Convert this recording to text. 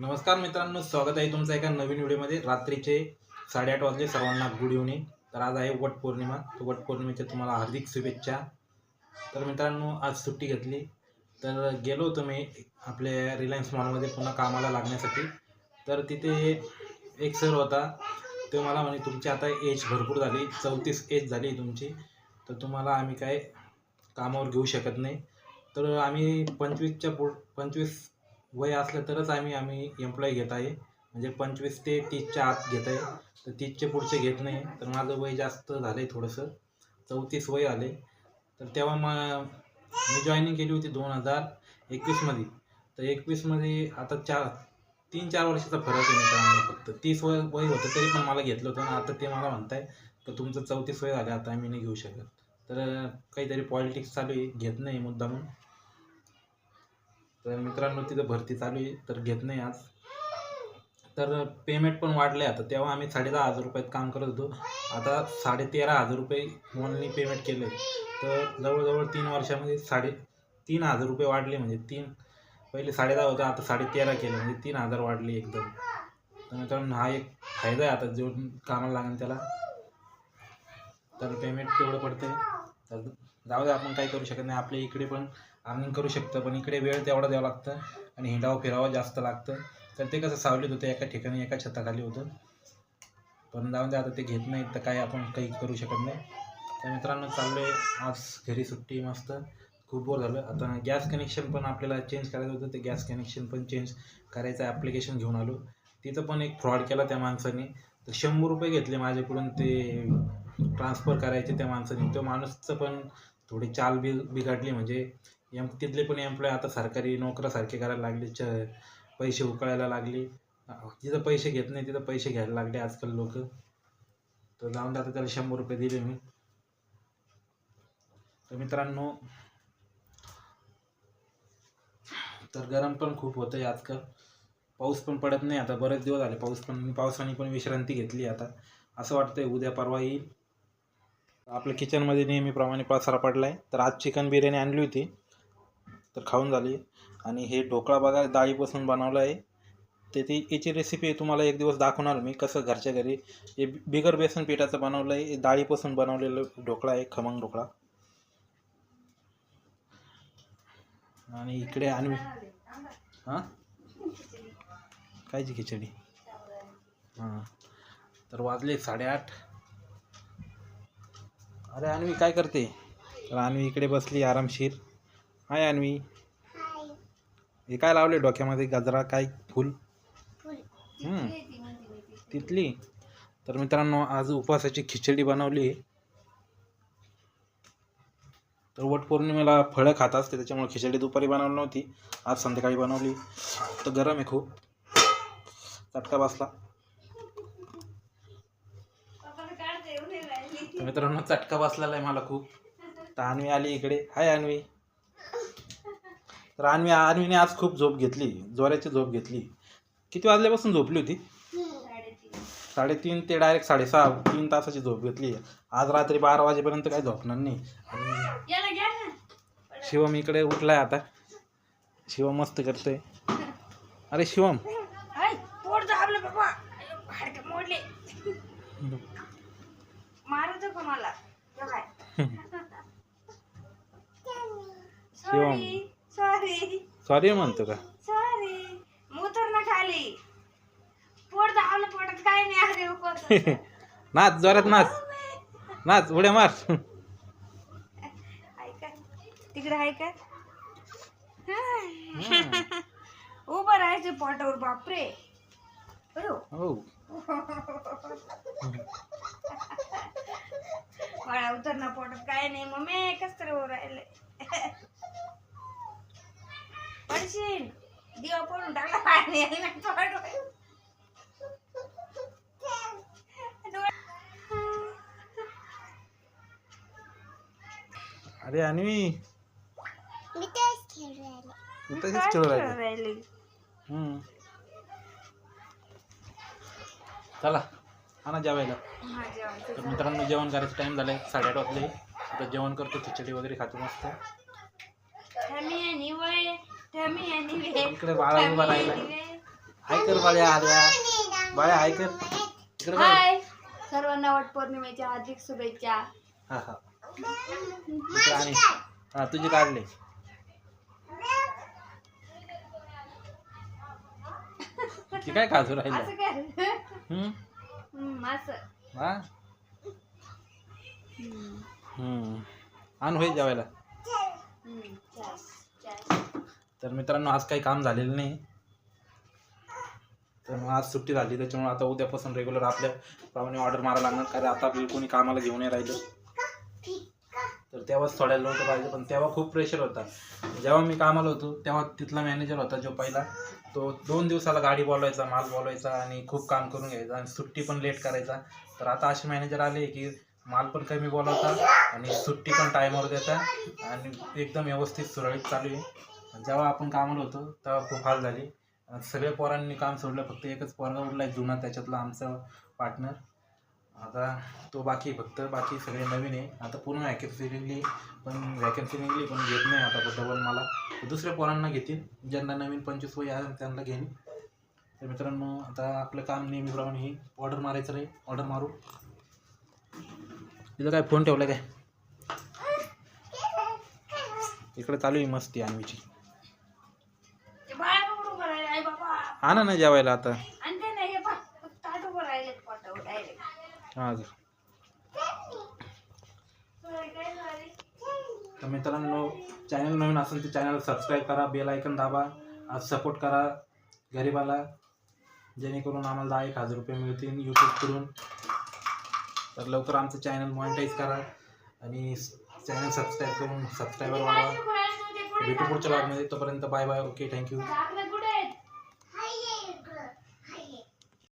नमस्कार मित्रांनो स्वागत आहे तुमचं एका नवीन व्हिडिओमध्ये. रात्रीचे साडेआठ वाजले सर्वांना गुड इव्हनिंग तर आज आहे वटपौर्णिमा तर वटपौर्णिमेच्या तुम्हाला हार्दिक शुभेच्छा. तर मित्रांनो आज सुट्टी घेतली. तर गेलो होतो मी आपल्या रिलायन्स मॉलमध्ये पुन्हा कामाला लागण्यासाठी. तर तिथे एक सर होता. तो मला म्हणे तुमची आता एज भरपूर झाली. चौतीस एज झाली तुमची. तर तुम्हाला आम्ही काय कामावर घेऊ शकत नाही. तर आम्ही पंचवीसच्या पुढ पंचवीस वय असलं तरच आम्ही आम्ही एम्प्लॉई घेत आहे. म्हणजे पंचवीस ते तीसच्या आत घेत आहे. तर तीसचे पुढचे घेत नाही. तर माझं वय जास्त झालं आहे थोडंसं. चौतीस वय आले. तर तेव्हा मग मी जॉईनिंग केली होती दोन हजार एकवीसमध्ये तर एकवीसमध्ये आता चार तीन चार वर्षाचा फरक आहे मित्रांनो फक्त. तीस वय वय होतं तरी पण मला घेतलं होतं. आणि आता ते मला म्हणताय तर तुमचं चौतीस वय झालं. आता आम्ही नाही घेऊ शकत. तर काहीतरी पॉलिटिक्स चालू आहे. घेत नाही मुद्दामून. तर मित्रांनो तिथं भरती चालू आहे तर घेत नाही आज. तर पेमेंट पण वाढले आता. तेव्हा आम्ही साडे दहा हजार रुपयात काम करत होतो. आता साडे तेरा हजार रुपये मोलनी पेमेंट केलं आहे तर जवळजवळ तीन वर्षामध्ये साडे तीन हजार रुपये वाढले म्हणजे तीन. पहिले साडे दहा होते आता साडे तेरा केले म्हणजे तीन हजार वाढले एकदम. तर मित्रांनो हा एक फायदा आहे आता जो कामाला लागेल त्याला. तर पेमेंट तेवढं पडतं तर जाऊ दे आपण काही करू शकत नाही. आपल्या इकडे पण अर्निंग करू शकतं पण इकडे वेळ तेवढा द्यावा लागतं आणि हिंडावं फिरावं जास्त लागतं. तर ते कसं सावलीत होतं एका ठिकाणी एका छताखाली होतं. पण जाऊन आता ते घेत नाहीत तर काय आपण काही करू शकत नाही. तर मित्रांनो चाललो आहे आज घरी सुट्टी मस्त. खूप बोर झालं. आता गॅस कनेक्शन पण आपल्याला चेंज करायचं होतं ते गॅस कनेक्शन पण चेंज करायचं ॲप्लिकेशन घेऊन आलो. तिथं पण एक फ्रॉड केला त्या माणसाने. तर शंभर रुपये घेतले माझ्याकडून ते ट्रान्सफर करायचे त्या माणसाने. तो माणूसचं पण थोडी चाल बि बिघडली म्हणजे एम तिथले पण एम्प्लॉय आता सरकारी नोकरासारखे करायला लागले च पैसे उकळायला लागले. जिथं पैसे घेत नाही तिथं पैसे घ्यायला लागले आजकाल लोक. तर जाऊन आता त्याला शंभर रुपये दिले मी. तर मित्रांनो तर गरम पण खूप होतं आहे आजकाल. पाऊस पण पडत नाही आता बरेच दिवस झाले पाऊस पण पावसाने पण विश्रांती घेतली आता. असं वाटतंय उद्या परवा येईल. आपल्या किचनमध्ये नेहमीप्रमाणे पसारा पडला आहे तर आज चिकन बिर्याणी आणली होती. तर खाऊन झाली. आणि हे ढोकळा बघा डाळीपासून बनवलं आहे. ते ती याची रेसिपी तुम्हाला एक दिवस दाखवणार मी कसं घरच्या घरी. हे बिगर बेसन पिठाचं बनवलं आहे. डाळीपासून बनवलेलं ढोकळा आहे खमंग ढोकळा. आणि इकडे आणवी. हां? कायची खिचडी? हां. तर वाजले साडेआठ. अरे आणवी काय करते? तर आणवी इकडे बसली आरामशीर. हाय अन्वी. हे काय लावले डोक्यामध्ये? गजरा काय? फुल? हम्म. तिथली तर मित्रांनो आज उपवासाची खिचडी बनवली. तर वट पौर्णिमेला फळं खात असते त्याच्यामुळे खिचडी दुपारी बनवली नव्हती. आज संध्याकाळी बनवली. तर गरम आहे खूप. चटका बसला. तर मित्रांनो चटका बसलेला आहे मला खूप. तर अन्वी आली इकडे. हाय अन्वी. तर अन्वी अन्वीने आज खूप झोप घेतली जोराची झोप घेतली. किती वाजल्यापासून झोपली होती? साडेतीन ते डायरेक्ट साडेसहा तीन तासाची झोप घेतली. आज रात्री बारा वाजेपर्यंत काही झोपणार नाही. शिवम इकडे उठलाय आता. शिवम मस्त करतोय. अरे शिवम. हाय सॉरी सॉरी म्हणतो का? सॉरी मुतर ना खाली. पोट पोटात काय नाही अरे उकळतं. नाच जोरात नाच. नाच उड्या मार. ऐका. तिकडे आहे का? उभं राहायचं पोटावर बापरे. अयो. हो. मला उतर ना पोटात. काय नाही मम्मी कस तरी उभं राहिले पडशील दिवा पडून टाकला पाणी आली नाही तोंड. अरे अन्वी. मी तू तशीच खेळू राहिली? राहिली? हम्म. चला आणा जेवायला. तर मित्रांनो जेवण करायचं टाइम झालाय साडेआठ वाजले. आता जेवण करतो खिचडी वगैरे खातो मस्त. आणि वे इकडे बाळा उभा राहिला. हाय कर बाळ्या आल्या. बाळ्या हाय कर इकडे बघ. हाय सर्वांना वट पौर्णिमेच्या हार्दिक शुभेच्छा. हा हा. इकडे आणि हा तुझे काढले. काय असं राहिलं हम्म? हम्म, असं. हा? हम्म, हम्म. आण होईल जेवायला. हम्म. तर मित्रांनो आज काही काम झालेलं नाही. तर मग आज सुट्टी झाली त्याच्यामुळे आता उद्यापासून रेग्युलर आपल्या प्रमाणे ऑर्डर मारा लागणार कारण आता आपल्याला कोणी कामाला घेऊन नाही राहिलं. तर तेव्हाच थोड्या लोक पाहिजे पण तेव्हा खूप प्रेशर होता. जेव्हा मी कामाला होतो तेव्हा तिथला मॅनेजर होता जो पहिला. तो दोन दिवसाला गाडी बोलवायचा माल बोलवायचा आणि खूप काम करून घ्यायचा आणि सुट्टी पण लेट करायचा. तर आता असे मॅनेजर आले की माल पण कमी बोलवता आणि सुट्टी पण टायमावर देता आणि एकदम व्यवस्थित सुरळीत चालू आहे. जेव्हा आपण कामाला होतो तेव्हा खूप हाल झाली. सगळ्या पोरांनी काम सोडलं फक्त एकच पोरगा उरला आहे जुना त्याच्यातला आमचा पार्टनर आता तो बाकी फक्त बाकी सगळे नवीन आहे. आता पूर्ण वॅकन्सी निघली पण वॅकन्सी निघली पण घेत नाही आता डबल मला. दुसऱ्या पोरांना घेतील ज्यांना नवीन पंचवीस वय आहे त्यांना घेईन. तर मित्रांनो आता आपलं काम नेहमीप्रमाणे हे ऑर्डर मारायचं रे ऑर्डर मारू. तिथं काय फोन ठेवला काय? इकडे चालू आहे मस्ती आम्हीची आणा ना जेवायला आता। ते हे काय झाले तर मित्रांनो चॅनल नवीन असेल तर चॅनल सबस्क्राईब करा बेल ऐकन दाबा आज सपोर्ट करा गरिबाला जेणेकरून आम्हाला दहा एक हज़ार रुपये मिळतील यूट्यूबकडून तर लवकर आमचं चॅनल मॉनिटाईज करा आणि चॅनल सबस्क्राईब करून सबस्क्रायबर वाढवा. भेटू पुढच्या भागमध्ये तोपर्यंत बाय बाय ओके थँक्यू